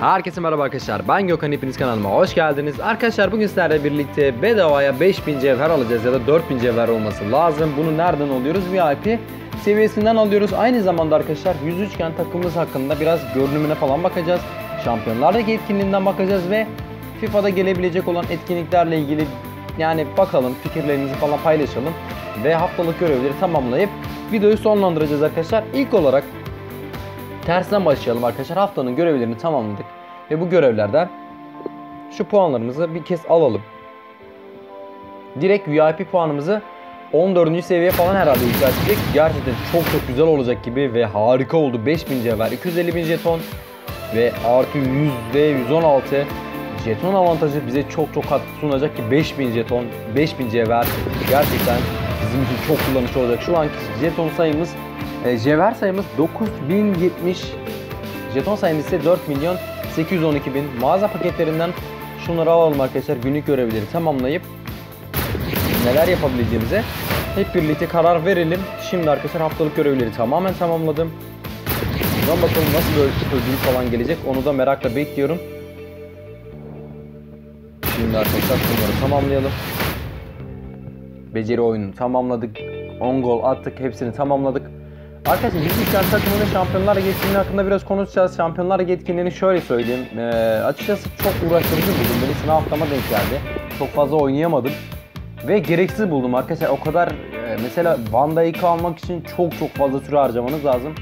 Herkese merhaba arkadaşlar. Ben Gökhan hepiniz kanalıma hoş geldiniz. Arkadaşlar bugün sizlerle birlikte bedavaya 5000 cevher alacağız ya da 4000 cevher olması lazım. Bunu nereden alıyoruz? VIP seviyesinden alıyoruz. Aynı zamanda arkadaşlar 103 iken takımımız hakkında biraz görünümüne falan bakacağız. Şampiyonlar Ligi etkinliğinden bakacağız ve FIFA'da gelebilecek olan etkinliklerle ilgili yani bakalım fikirlerimizi falan paylaşalım ve haftalık görevleri tamamlayıp videoyu sonlandıracağız arkadaşlar. İlk olarak tersten başlayalım arkadaşlar. Haftanın görevlerini tamamladık. Ve bu görevlerden şu puanlarımızı bir kez alalım. Direkt VIP puanımızı 14. seviye falan herhalde yükseltecek. Gerçekten çok çok güzel olacak gibi ve harika oldu. 5000 cevher, 250 bin jeton ve artı 100 ve 116 jeton avantajı bize çok çok katkı sunacak ki 5000 jeton, 5000 cevher gerçekten bizim için çok kullanışlı olacak. Şu anki jeton sayımız e, cevher sayımız 9070 jeton sayımız ise 4 milyon 812 bin mağaza paketlerinden şunları alalım arkadaşlar günlük görevleri tamamlayıp neler yapabileceğimize hep birlikte karar verelim. Şimdi arkadaşlar haftalık görevleri tamamen tamamladım. Buradan bakalım nasıl bir ödül falan gelecek onu da merakla bekliyorum. Şimdi arkadaşlar bunları tamamlayalım. Beceri oyununu tamamladık. 10 gol attık. Hepsini tamamladık. Arkadaşlar Hizmetler takımının Şampiyonlar Ligi hakkında biraz konuşacağız. Şampiyonlar Ligi şöyle söyleyeyim. Ee, açıkçası çok uğraştırıcı buldum. Beni sınav haftama denk geldi. Çok fazla oynayamadım. Ve gereksiz buldum arkadaşlar. O kadar e, mesela Van Dijk'ı almak için çok çok fazla süre harcamanız lazım.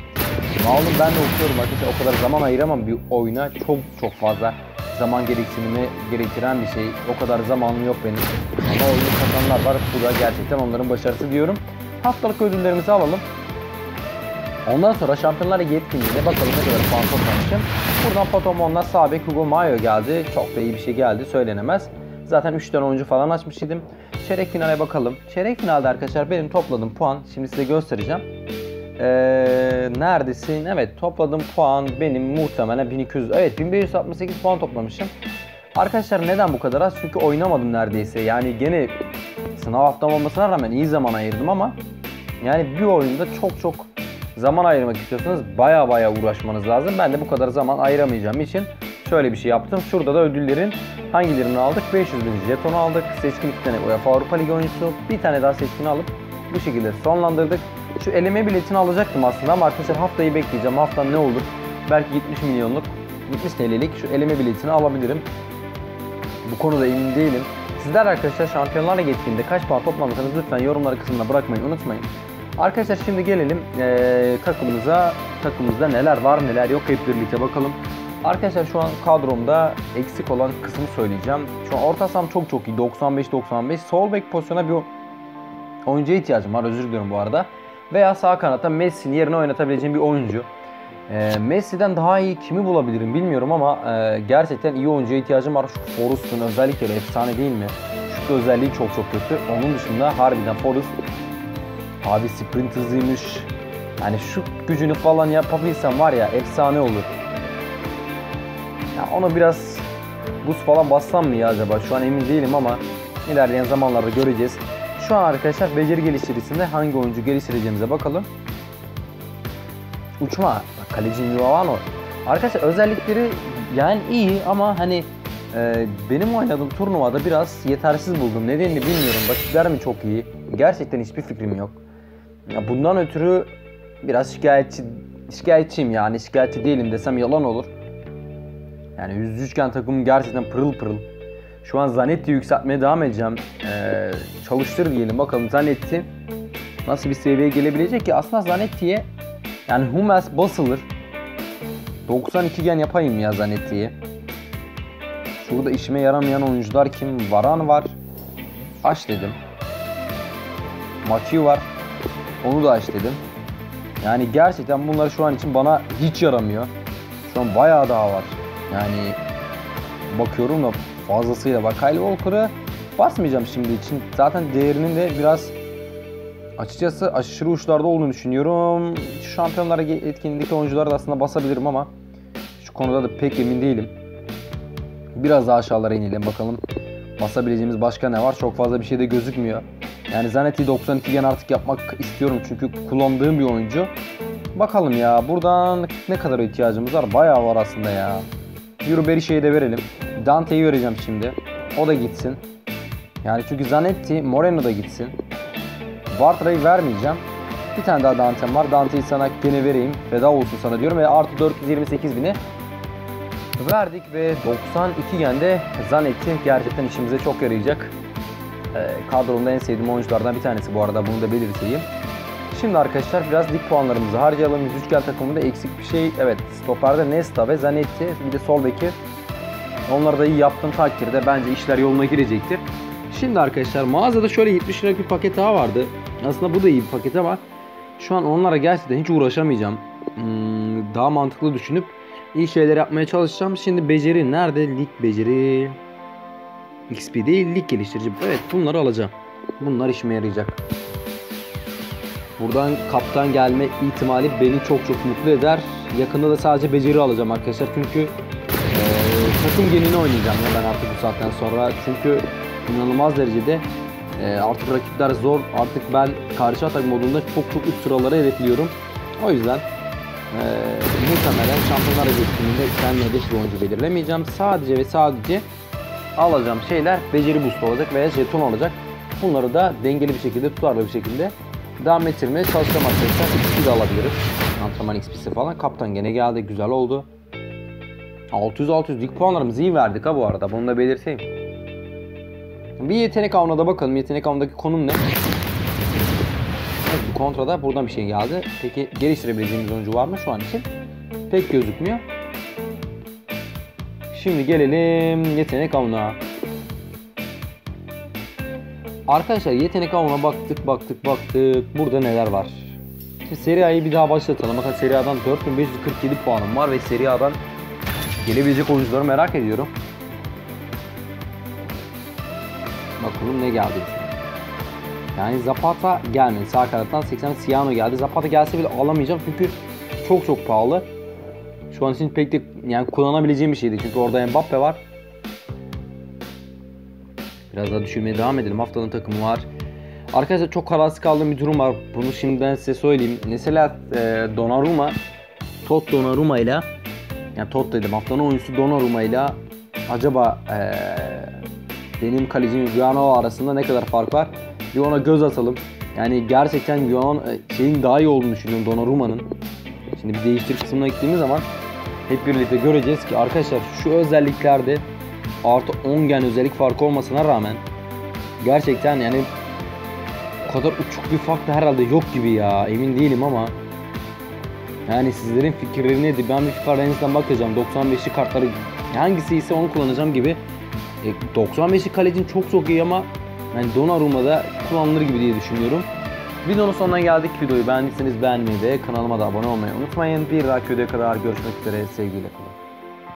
Malum ben de okuyorum arkadaşlar. O kadar zaman ayıramam bir oyuna. Çok çok fazla zaman gereksinimi gerektiren bir şey. O kadar zamanım yok benim. Ama oyunu kazananlar var. Bu da gerçekten onların başarısı diyorum. Haftalık ödüllerimizi alalım. Ondan sonra Şampiyonlar Ligi etkinliğine bakalım ne kadar puan toplamışım. Buradan Patomon'la Sabek Hugo Mayo geldi. Çok da iyi bir şey geldi söylenemez. Zaten 3 tane oyuncu falan açmış idim. Çeyrek finale bakalım. Çeyrek finalde arkadaşlar benim topladığım puan şimdi size göstereceğim. Ee, neredesin? Evet topladığım puan benim muhtemelen 1200 evet 1568 puan toplamışım. Arkadaşlar neden bu kadar az? Çünkü oynamadım neredeyse. Yani gene sınav haftam olmasına rağmen iyi zaman ayırdım ama yani bir oyunda çok çok zaman ayırmak istiyorsanız baya baya uğraşmanız lazım. Ben de bu kadar zaman ayıramayacağım için şöyle bir şey yaptım. Şurada da ödüllerin hangilerini aldık? 500 bin jeton aldık. Seçkin 2 tane UEFA Avrupa Ligi oyuncusu. Bir tane daha seçkini alıp bu şekilde sonlandırdık. Şu eleme biletini alacaktım aslında ama arkadaşlar haftayı bekleyeceğim. Hafta ne olur? Belki 70 milyonluk 70 TL'lik şu eleme biletini alabilirim. Bu konuda emin değilim. Sizler arkadaşlar Şampiyonlar Ligi kaç puan toplamışsınız lütfen yorumlar kısmına bırakmayı unutmayın. Arkadaşlar şimdi gelelim ee, takımımıza. Takımımızda neler var neler yok hep birlikte bakalım. Arkadaşlar şu an kadromda eksik olan kısmı söyleyeceğim. Şu an orta saham çok çok iyi. 95-95. Sol bek pozisyona bir oyuncuya ihtiyacım var. Özür diliyorum bu arada. Veya sağ kanatta Messi'nin yerine oynatabileceğim bir oyuncu. E, Messi'den daha iyi kimi bulabilirim bilmiyorum ama e, gerçekten iyi oyuncuya ihtiyacım var. Şu Forrest'ın özellikleri efsane değil mi? Şut özelliği çok çok kötü. Onun dışında harbiden Forrest Abi sprint hızlıymış. Yani şu gücünü falan yapabilsem var ya efsane olur. Ya ona biraz buz falan bassam mı ya acaba? Şu an emin değilim ama ilerleyen zamanlarda göreceğiz. Şu an arkadaşlar beceri geliştiricisinde hangi oyuncu geliştireceğimize bakalım. Uçma. Bak kaleci Mivavano. Arkadaşlar özellikleri yani iyi ama hani e, benim oynadığım turnuvada biraz yetersiz buldum. Nedenini bilmiyorum. Rakipler mi çok iyi? Gerçekten hiçbir fikrim yok. Ya bundan ötürü biraz şikayetçi şikayetçiyim yani şikayetçi değilim desem yalan olur. Yani 103 iken takımım gerçekten pırıl pırıl. Şu an Zanetti yükseltmeye devam edeceğim. Ee, çalıştır diyelim bakalım Zanetti nasıl bir seviyeye gelebilecek ki aslında Zanetti'ye yani Hummels basılır. 92 gen yapayım ya Zanetti'yi. Şurada işime yaramayan oyuncular kim? Varan var. Aç dedim. Mathieu var. Onu da aç dedim. Yani gerçekten bunlar şu an için bana hiç yaramıyor. Şu an bayağı daha var. Yani bakıyorum da fazlasıyla var. Kyle Walker'ı basmayacağım şimdi için. Zaten değerinin de biraz açıkçası aşırı uçlarda olduğunu düşünüyorum. Şu şampiyonlar etkinliğindeki oyuncuları da aslında basabilirim ama şu konuda da pek emin değilim. Biraz daha aşağılara inelim bakalım. Basabileceğimiz başka ne var? Çok fazla bir şey de gözükmüyor. Yani Zanetti 92 gen artık yapmak istiyorum çünkü kullandığım bir oyuncu. Bakalım ya buradan ne kadar ihtiyacımız var? Bayağı var aslında ya. Yürü Berisha'yı de verelim. Dante'yi vereceğim şimdi. O da gitsin. Yani çünkü Zanetti, Moreno da gitsin. Bartra'yı vermeyeceğim. Bir tane daha Dante'm var. Dante'yi sana gene vereyim. Feda olsun sana diyorum ve artı 428 bini verdik ve 92 gende Zanetti gerçekten işimize çok yarayacak. Ee, kadromda en sevdiğim oyunculardan bir tanesi bu arada bunu da belirteyim. Şimdi arkadaşlar biraz lig puanlarımızı harcayalım. 103 gel takımında eksik bir şey. Evet stoperde Nesta ve Zanetti bir de sol. Onları da iyi yaptığım takdirde bence işler yoluna girecektir. Şimdi arkadaşlar mağazada şöyle 70 liralık bir paket daha vardı. Aslında bu da iyi bir paket ama şu an onlara gerçekten hiç uğraşamayacağım. Hmm, daha mantıklı düşünüp iyi şeyler yapmaya çalışacağım. Şimdi beceri nerede? Lig beceri. XP değil lig geliştirici. Evet bunları alacağım. Bunlar işime yarayacak. Buradan kaptan gelme ihtimali beni çok çok mutlu eder. Yakında da sadece beceri alacağım arkadaşlar. Çünkü e, takım genini oynayacağım ya ben artık bu saatten sonra. Çünkü inanılmaz derecede e, artık rakipler zor. Artık ben karşı atak modunda çok çok üst sıralara hedefliyorum. O yüzden e, muhtemelen şampiyonlar kendime hedef bir oyuncu belirlemeyeceğim. Sadece ve sadece alacağım şeyler beceri boost olacak veya jeton olacak. Bunları da dengeli bir şekilde, tutarlı bir şekilde devam ettirmeye çalışacağım arkadaşlar. XP de alabiliriz. Antrenman XP'si falan. Kaptan gene geldi. Güzel oldu. 600-600 lig puanlarımızı iyi verdik ha bu arada. Bunu da belirteyim. Bir yetenek avına da bakalım. Yetenek avındaki konum ne? Evet, bu kontrada buradan bir şey geldi. Peki geliştirebileceğimiz oyuncu var mı şu an için? Pek gözükmüyor. Şimdi gelelim yetenek avına. Arkadaşlar yetenek avına baktık baktık baktık. Burada neler var? Şimdi Serie A'yı bir daha başlatalım. Bakın Serie A'dan 4547 puanım var ve Serie A'dan gelebilecek oyuncuları merak ediyorum. Bakalım ne geldi. Yani Zapata gelmedi. Sağ kanattan 80 Siano geldi. Zapata gelse bile alamayacağım çünkü çok çok pahalı. Şu an için pek de yani kullanabileceğim bir şeydi. Çünkü orada Mbappe var. Biraz daha düşürmeye devam edelim. Haftanın takımı var. Arkadaşlar çok kararsız kaldığım bir durum var. Bunu şimdiden size söyleyeyim. Mesela e, Donnarumma Tot Donnarumma ile yani Tot dedim haftanın oyuncusu Donnarumma ile acaba e, benim kalecim Guano arasında ne kadar fark var? Bir ona göz atalım. Yani gerçekten Guano şeyin daha iyi olduğunu düşünüyorum Donnarumma'nın. Şimdi bir değiştir kısmına gittiğimiz zaman hep birlikte göreceğiz ki arkadaşlar şu özelliklerde artı 10 gen özellik farkı olmasına rağmen gerçekten yani o kadar uçuk bir fark da herhalde yok gibi ya emin değilim ama yani sizlerin fikirleri nedir? Ben bir FIFA Range'den bakacağım. 95'li kartları hangisi ise onu kullanacağım gibi. E, 95'li kalecin çok çok iyi ama yani Donnarumma'da kullanılır gibi diye düşünüyorum. Videonun sonuna geldik. Videoyu beğendiyseniz beğenmeyi ve kanalıma da abone olmayı unutmayın. Bir dahaki videoya kadar görüşmek üzere. Sevgiyle kalın.